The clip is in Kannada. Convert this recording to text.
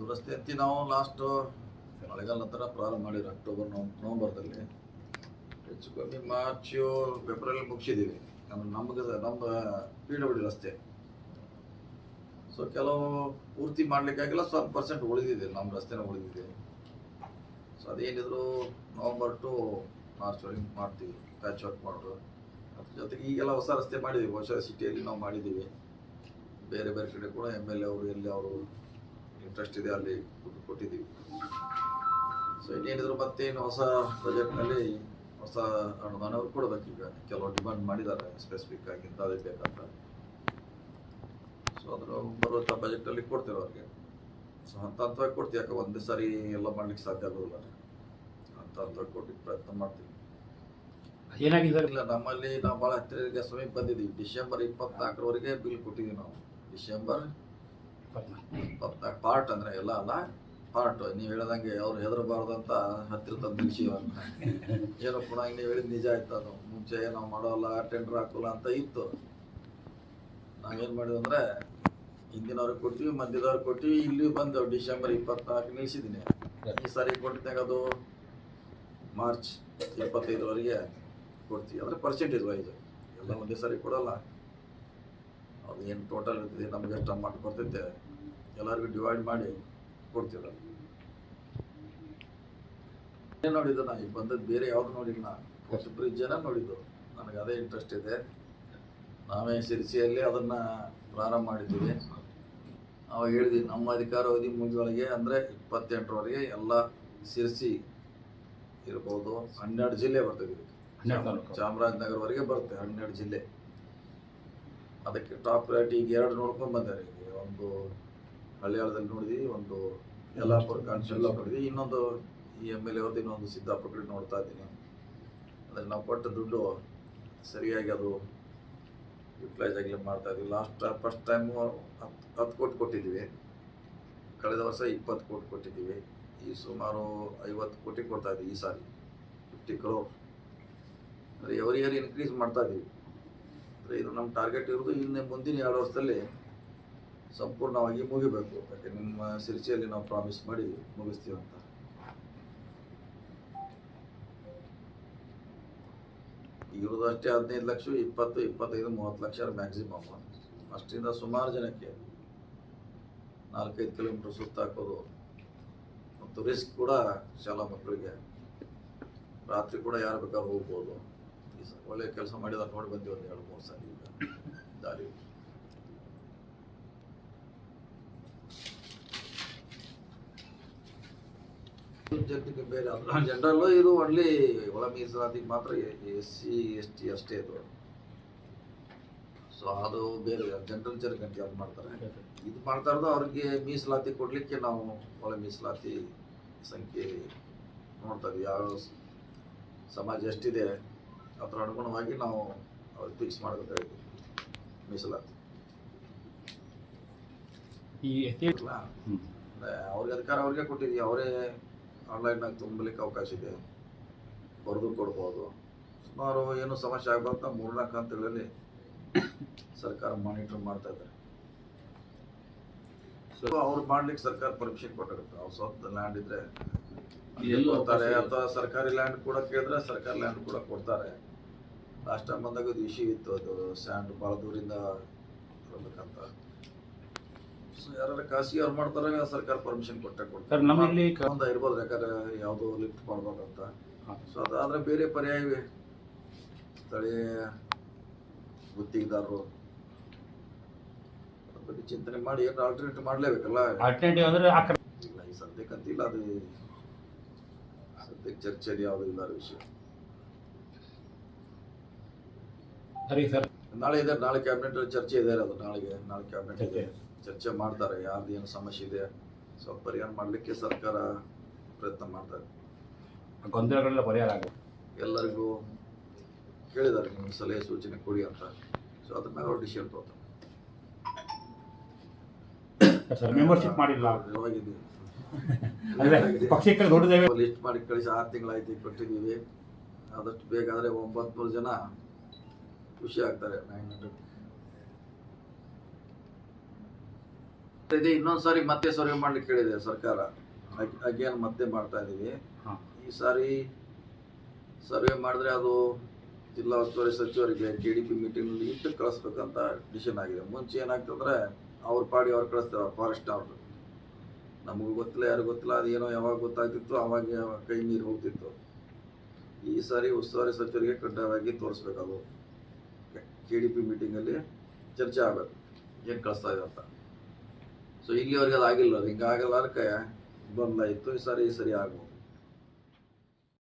ದುರಸ್ತಿ ಅಂತ ನಾವು ಲಾಸ್ಟ್ ಮಳೆಗಾಲ ನಂತರ ಪ್ರಾರಂಭ ಮಾಡಿದ್ರು ಅಕ್ಟೋಬರ್ ನವ್ ನವಂಬರ್ದಲ್ಲಿ ಹೆಚ್ಚು ಕಮ್ಮಿ ಮಾರ್ಚು ಫೆಬ್ರವರಿ ಮುಗಿಸಿದ್ದೀವಿ ನಮ್ಮ, ನಮ್ಗೆ ನಮ್ಮ ಪಿ ಡಬ್ಲ್ಯೂ ರಸ್ತೆ. ಸೊ ಕೆಲವು ಪೂರ್ತಿ ಮಾಡಲಿಕ್ಕಾಗಿಲ್ಲ, ಸ್ವಲ್ಪ ಪರ್ಸೆಂಟ್ ಉಳಿದಿದೆ, ನಮ್ಮ ರಸ್ತೆನ ಉಳಿದಿದೆ. ಸೊ ಅದೇನಿದ್ರು ನವಂಬರ್ ಟು ಮಾರ್ಚ್ ವರೆಗೆ ಮಾಡ್ತೀವಿ ಪ್ಯಾಚ್ ವರ್ಕ್ ಮಾಡೋದು. ಅದ್ರ ಜೊತೆಗೆ ಈಗೆಲ್ಲ ಹೊಸ ರಸ್ತೆ ಮಾಡಿದ್ದೀವಿ ಹೊಸ ಸಿಟಿಯಲ್ಲಿ ನಾವು ಮಾಡಿದ್ದೀವಿ ಬೇರೆ ಬೇರೆ ಕಡೆ ಕೂಡ ಎಂ ಎಲ್ ಎ ಅವರು ಎಲ್ಲಿ ಅವರು ಇಂಟ್ರೆಸ್ಟ್ ಇದೆ ಅಲ್ಲಿ ಕೊಟ್ಟಿದ್ದೀವಿ. ಸೊ ಇನ್ನೇನಿದ್ರು ಮತ್ತೇನು ಹೊಸ ಪ್ರಾಜೆಕ್ಟ್ನಲ್ಲಿ ಹೊಸ ಅನುದಾನ ಅವ್ರು ಕೊಡಬೇಕು ಈಗ. ಕೆಲವು ಡಿಮಾಂಡ್ ಮಾಡಿದ್ದಾರೆ ಸ್ಪೆಸಿಫಿಕ್ ಆಗಿ ಇಂಥದೇ ಬೇಕಂತ. ಸೊ ಅದ್ರ ಬರುವಂಥ ಬಜೆಟಲ್ಲಿ ಕೊಡ್ತೇವೆ ಅವ್ರಿಗೆ. ಸೊ ಹಂತ ಹಂತವಾಗಿ ಕೊಡ್ತೀವಿ. ಯಾಕೆ ಒಂದೇ ಸಾರಿ ಎಲ್ಲ ಮಾಡ್ಲಿಕ್ಕೆ ಸಾಧ್ಯ ಆಗೋದಿಲ್ಲ. ಹಂತ ಹಂತವಾಗಿ ಕೊಡ್ಲಿಕ್ಕೆ ಪ್ರಯತ್ನ ಮಾಡ್ತೀವಿ. ಇಲ್ಲ ನಮ್ಮಲ್ಲಿ ನಾವು ಭಾಳ ಹತ್ತಿರ ಸಮೀಪ ಬಂದಿದ್ದೀವಿ. ಡಿಸೆಂಬರ್ ಇಪ್ಪತ್ನಾಲ್ಕರವರೆಗೆ ಬಿಲ್ ಕೊಟ್ಟಿದ್ದೀವಿ ನಾವು. ಡಿಸೆಂಬರ್ ಪಾರ್ಟ್ ಅಂದ್ರೆ ಎಲ್ಲ ಅಲ್ಲ, ಪಾರ್ಟ್. ನೀವು ಹೇಳ್ದಂಗೆ ಅವ್ರು ಹೆದರಬಾರ್ದು ಅಂತ ಹತ್ತಿರ ತಂದು ಅಂತ ಏನೋ ಪುನಃ ನೀವು ಹೇಳಿದ್ ನಿಜ ಆಯ್ತು ಅದು. ಮುಂಚೆ ನಾವು ಮಾಡೋಲ್ಲ ಟೆಂಡರ್ ಹಾಕೋಲ್ಲ ಅಂತ ಇತ್ತು. ನಾವೇನ್ ಮಾಡಿದ್ವಿ ಅಂದ್ರೆ, ಹಿಂದಿನವ್ರಿಗೆ ಕೊಟ್ಟಿವಿ ಮಧ್ಯದವ್ರಿಗೆ ಕೊಟ್ಟಿವಿ ಇಲ್ಲಿ ಬಂದೆವು ಡಿಸೆಂಬರ್ ಇಪ್ಪತ್ನಾಲ್ಕು ನಿಲ್ಸಿದ್ದೀನಿ ಈ ಸಾರಿ ಕೊಟ್ಟಿದ್ದಾಗ ಅದು ಮಾರ್ಚ್ ಇಪ್ಪತ್ತೈದರವರೆಗೆ ಕೊಡ್ತೀವಿ. ಅಂದ್ರೆ ಪರ್ಸೆಂಟೇಜ್ ವೈಸ್ ಎಲ್ಲ ಒಂದೇ ಸಾರಿ ಕೊಡಲ್ಲ. ಅದು ಏನು ಟೋಟಲ್ ಇರ್ತದೆ ನಮ್ಗೆ ಎಷ್ಟು ಅಮೌಂಟ್ ಬರ್ತೈತೆ ಎಲ್ಲರಿಗೂ ಡಿವೈಡ್ ಮಾಡಿ ಕೊಡ್ತೀವಿ. ಏನು ನೋಡಿದ್ದು ನಾ? ಈಗ ಬಂದದ್ದು ಬೇರೆ ಯಾವ್ದು ನೋಡಿಲ್ಲ ಹೊಸ ಫಸ್ಟ್ ಬ್ರಿಡ್ಜನ್ನ ನೋಡಿದ್ದು. ನನಗೆ ಅದೇ ಇಂಟ್ರೆಸ್ಟ್ ಇದೆ. ನಾವೇ ಸಿರಿಸಿಯಲ್ಲಿ ಅದನ್ನು ಪ್ರಾರಂಭ ಮಾಡಿದ್ದೀವಿ. ಅವಾಗ ಹೇಳಿದ್ವಿ ನಮ್ಮ ಅಧಿಕಾರ ಅವಧಿ ಮುಗಿದೊಳಗೆ ಅಂದರೆ ಇಪ್ಪತ್ತೆಂಟರವರೆಗೆ ಎಲ್ಲ ಸಿರಿಸಿ ಇರ್ಬೋದು. ಹನ್ನೆರಡು ಜಿಲ್ಲೆ ಬರ್ತದೆ. ಚಾಮರಾಜನಗರವರೆಗೆ ಬರುತ್ತೆ ಹನ್ನೆರಡು ಜಿಲ್ಲೆ. ಅದಕ್ಕೆ ಟಾಪ್ ಪ್ರಯಾರಿಟಿ ಈಗ ಎರಡು ನೋಡ್ಕೊಂಡು ಬಂದಾರೆ. ಈಗ ಒಂದು ಹಳ್ಳಿಯಾಳದಲ್ಲಿ ನೋಡಿದ್ವಿ ಒಂದು ಯಲ್ಲಾಪುರ ಕಾನ್ಸ್ಟೆಲ್ಲ ನೋಡಿದ್ವಿ ಇನ್ನೊಂದು ಈ ಎಂ ಎಲ್ ಎ ಅವ್ರದ್ದು ಇನ್ನೊಂದು ಸಿದ್ದಾಪುರ ನೋಡ್ತಾ ಇದ್ದೀನಿ. ಅಂದರೆ ನಾವು ಕೊಟ್ಟ ದುಡ್ಡು ಸರಿಯಾಗಿ ಅದು ಯುಟಿಲೈಸ್ ಆಗಲಿ ಮಾಡ್ತಾ ಇದ್ವಿ. ಲಾಸ್ಟ್ ಫಸ್ಟ್ ಟೈಮು ಹತ್ತು ಹತ್ತು ಕೋಟಿ ಕೊಟ್ಟಿದ್ದೀವಿ. ಕಳೆದ ವರ್ಷ ಇಪ್ಪತ್ತು ಕೋಟಿ ಕೊಟ್ಟಿದ್ದೀವಿ. ಈ ಸುಮಾರು ಐವತ್ತು ಕೋಟಿ ಕೊಡ್ತಾ ಇದ್ದೀವಿ ಈ ಸಾರಿ. ಫಿಫ್ಟಿ ಕ್ರೋರ್ ಅಂದರೆ ಎವ್ರಿ ಇಯರ್ ಇನ್ಕ್ರೀಸ್ ಮಾಡ್ತಾ ಇದ್ದೀವಿ. ಇದು ನಮ್ಮ ಟಾರ್ಗೆಟ್ ಇರೋದು ಇನ್ನು ಮುಂದಿನ ಎರಡು ವರ್ಷದಲ್ಲಿ ಸಂಪೂರ್ಣವಾಗಿ ಮುಗಿಬೇಕು. ಯಾಕೆ ನಿಮ್ಮ ಸಿರ್ಚಿಯಲ್ಲಿ ನಾವು ಪ್ರಾಮಿಸ್ ಮಾಡಿ ಮುಗಿಸ್ತೀವಿ ಅಂತ. ಇರೋದು ಅಷ್ಟೇ ಹದಿನೈದು ಲಕ್ಷ, ಇಪ್ಪತ್ತು, ಇಪ್ಪತ್ತೈದು, ಮೂವತ್ತು ಲಕ್ಷ ಮ್ಯಾಕ್ಸಿಮಮ್ ಅಷ್ಟರಿಂದ ಸುಮಾರು ಜನಕ್ಕೆ ನಾಲ್ಕೈದು ಕಿಲೋಮೀಟರ್ ಸುತ್ತಾಕೋದು ಮತ್ತು ರಿಸ್ಕ್ ಕೂಡ ಶಾಲಾ ಮಕ್ಕಳಿಗೆ. ರಾತ್ರಿ ಕೂಡ ಯಾರು ಬೇಕಾದ್ರೂ ಹೋಗ್ಬೋದು. ಒಳ್ಳೆ ಕೆಲಸ ಮಾಡಿದ ನೋಡಿ ಬಂದಿವಿ ಒಂದು ಎರಡು ಮೂರು ಸಾರಿ ಈಗ. ದಾರಿ ಬೇರೆ ಜನರಲ್ ಇದು ಒನ್ಲಿ ಒಳ ಮೀಸಲಾತಿಗೆ ಮಾತ್ರ ಎಸ್, ಸಿ, ಎಸ್, ಟಿ ಅಷ್ಟೇ ಇದು. ಸೊ ಅದು ಬೇರೆ ಜನರಲ್ ಜನಗಂಟಿ ಅದು ಮಾಡ್ತಾರೆ? ಇದು ಮಾಡ್ತಾ ಇರೋದು ಅವ್ರಿಗೆ ಮೀಸಲಾತಿ ಕೊಡ್ಲಿಕ್ಕೆ ನಾವು ಒಳ ಮೀಸಲಾತಿ ಸಂಖ್ಯೆ ನೋಡ್ತಾ ಇದ್ವಿ. ಯಾವ ಸಮಾಜ ಎಷ್ಟಿದೆ? ಅದ್ರ ಅನುಗುಣವಾಗಿ ನಾವು ಅವ್ರಿಗೆ ಫಿಕ್ಸ್ ಮಾಡಬೇಕಾಗಿದೆ ಮೀಸಲಾತಿ. ಈ ಇಲ್ಲ. ಅವ್ರಿಗೆ ಅಧಿಕಾರ ಅವ್ರಿಗೆ ಕೊಟ್ಟಿದ್ವಿ ಅವರೇ ಆನ್ಲೈನ್ನಾಗ ತುಂಬಲಿಕ್ಕೆ ಅವಕಾಶ ಇದೆ. ಬರೆದು ಕೊಡ್ಬೋದು. ಸುಮಾರು ಏನು ಸಮಸ್ಯೆ ಆಗ್ಬಾರ್ದು ಮೂರ್ನಾಲ್ಕು ಹಂತಗಳಲ್ಲಿ ಸರ್ಕಾರ ಮಾನಿಟರ್ ಮಾಡ್ತಾ ಇದ್ದಾರೆ. ಸೊ ಅವ್ರು ಮಾಡ್ಲಿಕ್ಕೆ ಸರ್ಕಾರ ಪರ್ಮಿಷನ್ ಕೊಟ್ಟಿರುತ್ತೆ. ಅವ್ರು ಸ್ವಂತ ಲ್ಯಾಂಡ್ ಇದ್ರೆ ಕೊಡ್ತಾರೆ ಅಥವಾ ಸರ್ಕಾರಿ ಲ್ಯಾಂಡ್ ಕೂಡ ಕೇಳಿದ್ರೆ ಸರ್ಕಾರಿ ಲ್ಯಾಂಡ್ ಕೂಡ ಕೊಡ್ತಾರೆ. ಲಾಸ್ಟ್ ಟೈಮ್ ಬಂದಾಗ ಅದು ಇಶ್ಯೂ ಇತ್ತು ಅದು ಸ್ಯಾಂಡ್ ಭಾಳ ದೂರಿಂದ ಬರ್ಬೇಕಂತ. ಸೊ ಯಾರು ಖಾಸಗಿ ಅವ್ರು ಮಾಡ್ತಾರೆ ಸರ್ಕಾರ ಪರ್ಮಿಷನ್ ಕೊಟ್ಟೆ ಕೊಡ್ತಾರೆ. ನಮ್ಮಲ್ಲಿ ಇರ್ಬೋದು ಯಾಕಂದ್ರೆ ಯಾವುದು ಲಿಫ್ಟ್ ಮಾಡ್ಬೇಕಂತ. ಸೊ ಅದಾದ್ರೆ ಬೇರೆ ಪರ್ಯಾಯ ಸ್ಥಳೀಯ ಗುತ್ತಿಗೆದಾರರು. ಬಗ್ಗೆ ಚಿಂತನೆ ಮಾಡಿ ಏನು ಆಲ್ಟರ್ನೇಟಿವ್ ಮಾಡಲೇಬೇಕಲ್ಲ. ಆಲ್ಟರ್ನೇಟಿವ್ ಅಂದ್ರೆ ಇಲ್ಲ ಈ ಸದ್ಯಕ್ಕಂತಿಲ್ಲ ಅದು ಸದ್ಯಕ್ಕೆ ಚರ್ಚೆಯಲ್ಲಿ ಯಾವುದೂ ಇಲ್ಲ ಆ ವಿಷಯ ಸರಿ ಸರ್ ನಾಳೆ ಇದೆ ನಾಳೆ ಕ್ಯಾಬಿನೆಟ್ ಅಲ್ಲಿ ಚರ್ಚೆ ಇದೆ ಅದು ನಾಳೆಗೆ ನಾಳೆ ಕ್ಯಾಬಿನೆಟ್ ಇದೆ ಚರ್ಚೆ. ಚರ್ಚೆ ಮಾಡ್ತಾರೆ ಯಾರ್ದು ಏನು ಸಮಸ್ಯೆ ಇದೆ ಸ್ವಲ್ಪ ಪರಿಹಾರ ಮಾಡಲಿಕ್ಕೆ ಸರ್ಕಾರ ಪ್ರಯತ್ನ ಮಾಡ್ತಾರೆ ಗೊಂದಲಗಳೆಲ್ಲ ಪರಿಹಾರ ಆಗುತ್ತೆ ಎಲ್ಲರಿಗೂ ಕೇಳಿದ್ದಾರೆ ನೀವು ಸಲಹೆ ಸೂಚನೆ ಕೊಡಿ ಅಂತ ಸೊ ಅದ್ರ ಮೇಲೆ ಅವ್ರು ಡಿಸಿಷನ್ ತಗೋತಾರೆ ಸರ್ ಮೆಂಬರ್ಶಿಪ್ ಮಾಡಿಲ್ಲ ಯಾವಾಗಿದೆ ಅಂದ್ರೆ ಪಕ್ಷಕ್ಕೆ ದೊಡ್ಡದೇವೆ ಲಿಸ್ಟ್ ಮಾಡಿ ಕಳಿಸಿ ಆರು ತಿಂಗಳಾಯ್ತು ಈಗ ಕೊಟ್ಟಿದ್ದೀವಿ ಆದಷ್ಟು ಬೇಗ ಆದರೆ ಜನ ಖುಷಿ ಆಗ್ತಾರೆ. ನೈನ್ ಹಂಡ್ರೆಡ್ ಇದೆ ಇನ್ನೊಂದು ಸಾರಿ ಮತ್ತೆ ಸರ್ವೆ ಮಾಡ್ಲಿಕ್ಕೆ ಕೇಳಿದೆ ಸರ್ಕಾರ. ಅಗೇನ್ ಮತ್ತೆ ಮಾಡ್ತಾ ಇದೀವಿ. ಈ ಸಾರಿ ಸರ್ವೆ ಮಾಡಿದ್ರೆ ಅದು ಜಿಲ್ಲಾ ಉಸ್ತುವಾರಿ ಸಚಿವರಿಗೆ ಕೆ ಡಿ ಪಿ ಮೀಟಿಂಗ್ ಇಟ್ಟು ಕಳಿಸ್ಬೇಕಂತ ಡಿಸಿಷನ್ ಆಗಿದೆ. ಮುಂಚೆ ಏನಾಗ್ತಂದ್ರೆ ಅವ್ರ ಪಾಡಿ ಅವ್ರು ಕಳಿಸ್ತಾರೆ ಫಾರೆಸ್ಟ್ ಅವ್ರು ನಮಗೂ ಗೊತ್ತಿಲ್ಲ ಯಾರು ಗೊತ್ತಿಲ್ಲ ಅದೇನೋ ಯಾವಾಗ ಗೊತ್ತಾಗ್ತಿತ್ತು, ಅವಾಗ ಕೈ ನೀರು ಹೋಗ್ತಿತ್ತು. ಈ ಸಾರಿ ಉಸ್ತುವಾರಿ ಸಚಿವರಿಗೆ ಕಡ್ಡಾಯವಾಗಿ ತೋರಿಸ್ಬೇಕದು ಕೆ ಡಿ ಪಿ ಮೀಟಿಂಗಲ್ಲಿ ಚರ್ಚೆ ಆಗಬೇಕು. ಏನು ಕಳಿಸ್ತಾ ಇದೆ ಅಂತ. ಸೊ ಇಲ್ಲಿವರೆಗೆ ಅದು ಆಗಿಲ್ಲ ಅದು ಹಿಂಗೆ ಆಗಲ್ಲ ಅದಕ್ಕೆ ಬಂದ್ಲಾಯಿತು ಈ ಸಾರಿ ಈ ಸರಿ ಆಗ್ಬೋದು